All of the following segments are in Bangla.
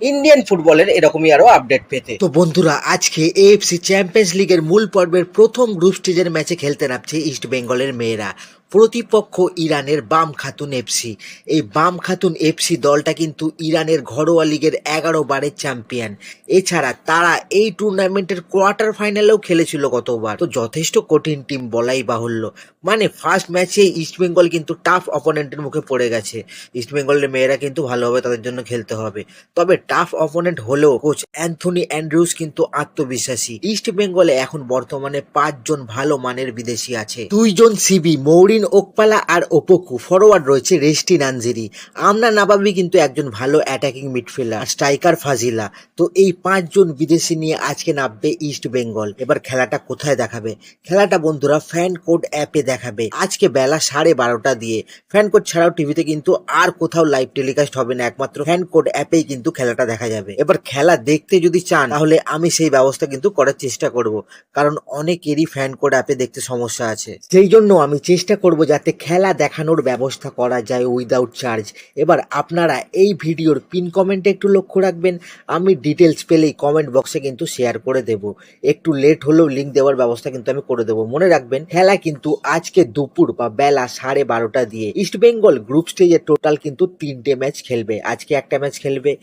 ইন্ডিয়ান ফুটবলের এরকমই আরও আপডেট পেতে। তো বন্ধুরা, আজকে এএফসি চ্যাম্পিয়ন্স লিগের মূল পর্বের প্রথম গ্রুপ স্টেজের ম্যাচে খেলতে নামছে ইস্ট বেঙ্গলের মেয়েরা, প্রতিপক্ষ ইরানের বাম খাতুন এফসি এই বাম খাতুন এফসি দলটা কিন্তু ইরানের ঘরোয়া লিগের এগারো বারের চ্যাম্পিয়ন এছাড়া তারা এই টুর্নামেন্টের কোয়ার্টার ফাইনালেও খেলেছিল গতবার। তো যথেষ্ট কঠিন টিম বলাই বাহুল্য। মানে ফার্স্ট ম্যাচে ইস্টবেঙ্গল কিন্তু টাফ অপোনেন্টের মুখে পড়ে গেছে। ইস্টবেঙ্গলের মেয়েরা কিন্তু ভালোভাবে তাদের জন্য খেলতে হবে। তবে টাফ অপোনেন্ট হলেও কোচ অ্যান্থনি অ্যান্ড্রুস কিন্তু আত্মবিশ্বাসী। ইস্ট বেঙ্গলে এখন বর্তমানে পাঁচজন ভালো মানের বিদেশি আছে। দুইজন সিবি মৌরিন ওকপালা আর ওপোকু ফরওয়ার্ড রয়েছে রেস্টি নানজিরি। আমনা নাবাবি কিন্তু একজন ভালো অ্যাটাকিং মিডফিল্ডার স্ট্রাইকার ফাজিলা। তো এই পাঁচজন বিদেশি নিয়ে আজকে নামবে ইস্ট বেঙ্গল এবার খেলাটা কোথায় দেখাবে? খেলাটা বন্ধুরা ফ্যান কোড অ্যাপে দেখাবে। আজকে বেলা সাড়ে বারোটা দিয়ে। ফ্যান কোড ছাড়াও টিভিতে কিন্তু আর কোথাও লাইভ টেলিকাস্ট হবে না। একমাত্র ফ্যান কোড অ্যাপেই কিন্তু খেলাটা দেখা যাবে। এবার খেলা দেখতে যদি চান, তাহলে আমি সেই ব্যবস্থা কিন্তু করার চেষ্টা করব। কারণ অনেকেরই ফ্যান কোড অ্যাপে দেখতে সমস্যা আছে। সেই জন্য আমি চেষ্টা করব যাতে খেলা দেখানোর ব্যবস্থা করা যায় উইদাউট চার্জ এবার আপনারা এই ভিডিওর পিন কমেন্টে একটু লক্ষ্য রাখবেন। আমি ডিটেলস পেলেই কমেন্ট বক্সে কিন্তু শেয়ার করে দেব। একটু লেট হলেও লিঙ্ক দেওয়ার ব্যবস্থা কিন্তু আমি করে দেবো। মনে রাখবেন, খেলা কিন্তু আজকে দুপুর বা বেলা সাড়ে বারোটা দিয়ে ইস্ট বেঙ্গল গ্রুপ স্টেজে টোটাল কিন্তু তিনটে ম্যাচ খেলবে। আজকে একটা ম্যাচ খেলবে।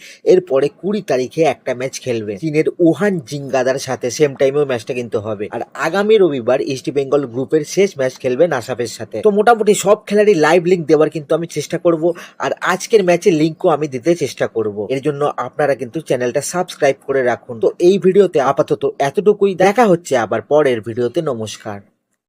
এরপরে কুড়ি তারিখে একটা ম্যাচ খেলবে। চীনের উহান জিঙ্গাদার সাথে সেম টাইমেও ম্যাচটা কিন্তু হবে। আর আগামী রবিবার ইস্ট বেঙ্গল গ্রুপের শেষ ম্যাচ খেলবে নাসাফের সাথে। তো মোটামুটি সব খেলারই লাইভ লিঙ্ক দেওয়ার কিন্তু আমি চেষ্টা করব। আর আজকের ম্যাচের লিঙ্কও আমি দিতে চেষ্টা করব। এর জন্য আপনারা কিন্তু চ্যানেলটা সাবস্ক্রাইব করে রাখুন। তো এই ভিডিওতে আপাতত এতটুকুই। দেখা হচ্ছে আবার পরের ভিডিওতে। নমস্কার।